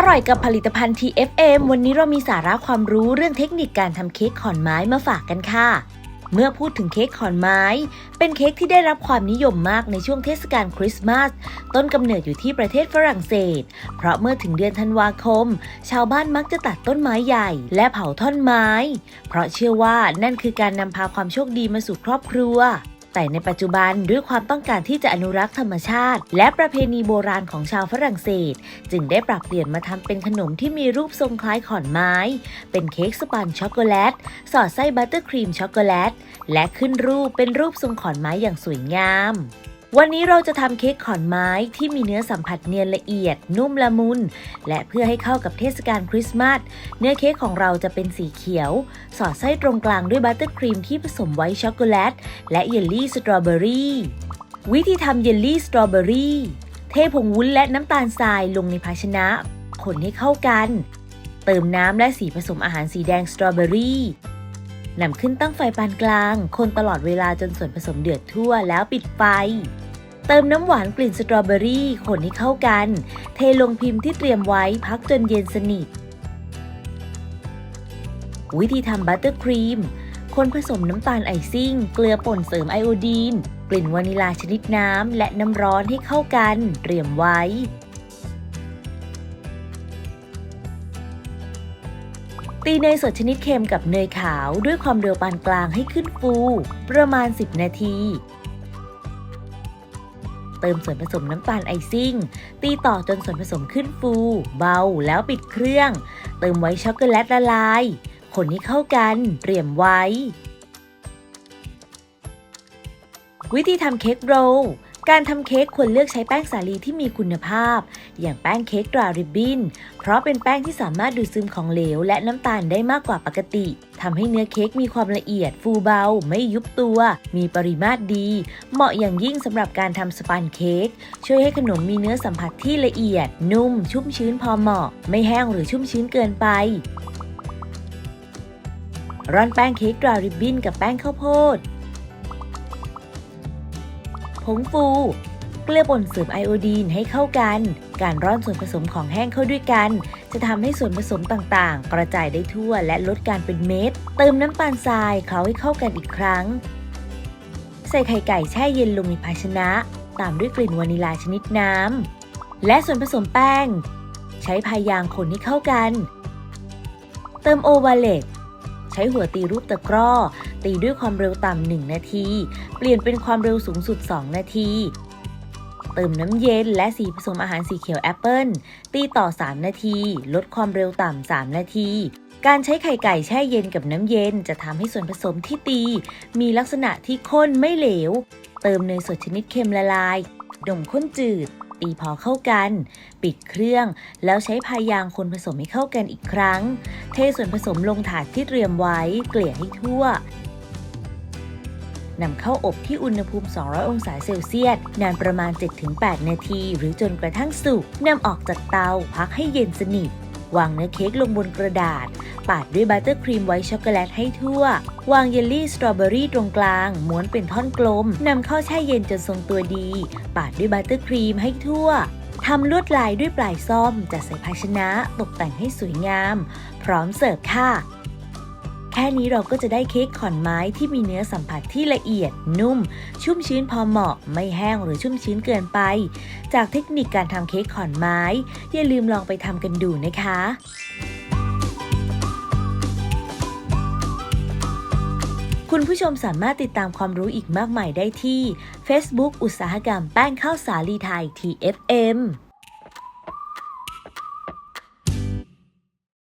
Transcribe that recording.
อร่อยกับผลิตภัณฑ์ TFM วันนี้เรามีสาระความรู้เรื่องเทคนิคการทำเค้กขอนไม้มาฝากกันค่ะ เมื่อพูดถึงเค้กขอนไม้ เป็นเค้กที่ได้รับความนิยมมากในช่วงเทศกาลคริสต์มาส ต้นกำเนิดอยู่ที่ประเทศฝรั่งเศส เพราะเมื่อถึงเดือนธันวาคม ชาวบ้านมักจะตัดต้นไม้ใหญ่ และเผาท่อนไม้ เพราะเชื่อว่านั่นคือการนำพาความโชคดีมาสู่ครอบครัว แต่ในปัจจุบันด้วยความต้องการที่จะอนุรักษ์ธรรมชาติ และประเพณีโบราณของชาวฝรั่งเศส จึงได้ปรับเปลี่ยนมาทำเป็นขนมที่มีรูปทรงคล้ายขอนไม้ เป็นเค้กสปันช็อกโกแลต สอดไส้บัตเตอร์ครีมช็อกโกแลต และขึ้นรูปเป็นรูปทรงขอนไม้อย่างสวยงาม วันนี้เราจะทำเค้กขอนไม้ที่มีเนื้อสัมผัสเนียนละเอียด นุ่มละมุน และเพื่อให้เข้ากับเทศกาลคริสต์มาสเนื้อเค้กของเราจะเป็นสีเขียว สอดไส้ตรงกลางด้วยบัตเตอร์ครีมที่ผสมไว้ช็อกโกแลต และเยลลี่สตรอเบอรี่วิธีทำเยลลี่สตรอเบอรี่เทผงวุ้นและน้ำตาลทรายลงในภาชนะ คนให้เข้ากัน เติมน้ำและสีผสมอาหารสีแดงสตรอเบอรี่นำขึ้นตั้งไฟปานกลาง คนตลอดเวลาจนส่วนผสมเดือดทั่วแล้วปิดไฟ เติมน้ำหวานกลิ่นสตรอเบอรี่คนให้เข้ากัน เทลงพิมพ์ที่เตรียมไว้พักจนเย็นสนิท วิธีทำบัตเตอร์ครีม คนผสมน้ำตาลไอซิ่ง เกลือป่นเสริมไอโอดีน กลิ่นวานิลาชนิดน้ำ และน้ำร้อนให้เข้ากัน เตรียมไว้ตีเนยสดชนิดเค็มกับเนยขาวด้วยความเร็วปานกลางให้ขึ้นฟู ประมาณ 10 นาที เติมส่วนผสมน้ำตาลไอซิ่ง ตีต่อจนส่วนผสมขึ้นฟู เบาแล้วปิดเครื่อง เติมไว้ช็อกโกแลตละลาย คนให้เข้ากันเตรียมไว้ วิธีทำเค้กโรลการทำเค้กควรเลือกใช้แป้งสาลีที่มีคุณภาพ อย่างแป้งเค้กตราริบบินเพราะเป็นแป้งที่สามารถดูดซึมของเหลว และน้ำตาลได้มากกว่าปกติทำให้เนื้อเค้กมีความละเอียด ฟูเบา ไม่ยุบตัว มีปริมาตรดี เหมาะอย่างยิ่งสำหรับการทำสปันเค้กช่วยให้ขนมมีเนื้อสัมผัสที่ละเอียด นุ่ม ชุ่มชื้นพอเหมาะ ไม่แห้งหรือชุ่มชื้นเกินไปร่อนแป้งเค้กตราริบบินกับแป้งข้าวโพดผงฟู เกลือป่นเสริมไอโอดีนให้เข้ากัน การร่อนส่วนผสมของแห้งเข้าด้วยกัน จะทำให้ส่วนผสมต่างๆ กระจายได้ทั่วและลดการเป็นเม็ด เติมน้ำตาลทรายเคล้าให้เข้ากันอีกครั้ง ใส่ไข่ไก่แช่เย็นลงในภาชนะ ตามด้วยกลิ่นวานิลาชนิดน้ำและส่วนผสมแป้ง ใช้พายางคนให้เข้ากัน เติมโอวาเลตใช้หัวตีรูปตะกร้อ ตีด้วยความเร็วต่ำ1นาที เปลี่ยนเป็นความเร็วสูงสุด 2 นาที เติมน้ำเย็นและสีผสมอาหารสีเขียวแอปเปิลตีต่อ 3 นาที ลดความเร็วต่ำ 3 นาที การใช้ไข่ไก่แช่เย็นกับน้ำเย็นจะทำให้ส่วนผสมที่ตี มีลักษณะที่ข้นไม่เหลว เติมเนยสดชนิดเค็มละลายนมข้นจืด ตีพอเข้ากัน ปิดเครื่อง แล้วใช้พายางคนผสมให้เข้ากันอีกครั้ง เทส่วนผสมลงถาดที่เตรียมไว้ เกลี่ยให้ทั่ว นำเข้าอบที่อุณหภูมิ 200 องศาเซลเซียส นานประมาณ 7-8 นาที หรือจนกระทั่งสุกนำออกจากเตาพักให้เย็นสนิท วางเนื้อเค้กลงบนกระดาษ ปาดด้วยบัตเตอร์ครีมไวท์ช็อกโกแลตให้ทั่ว วางเยลลี่สตรอเบอรี่ตรงกลาง ม้วนเป็นท่อนกลมนำเข้าแช่เย็นจนทรงตัวดี ปาดด้วยบัตเตอร์ครีมให้ทั่วทำลวดลายด้วยปลายซ่อมจัดใส่ภาชนะตกแต่งให้สวยงาม พร้อมเสิร์ฟค่ะ ค่นี้เราก็จะได้เค้กขอนไม้ที่มีเนื้อสัมผัสที่ละเอียด นุ่ม ชุ่มชื้นพอเหมาะ ไม่แห้งหรือชุ่มชื้นเกินไป จากเทคนิคการทำเค้กขอนไม้ อย่าลืมลองไปทำกันดูนะคะคุณผู้ชมสามารถติดตามความรู้อีกมากมายได้ที่ Facebook อุตสาหกรรมแป้งข้าวสาลีไทย TFM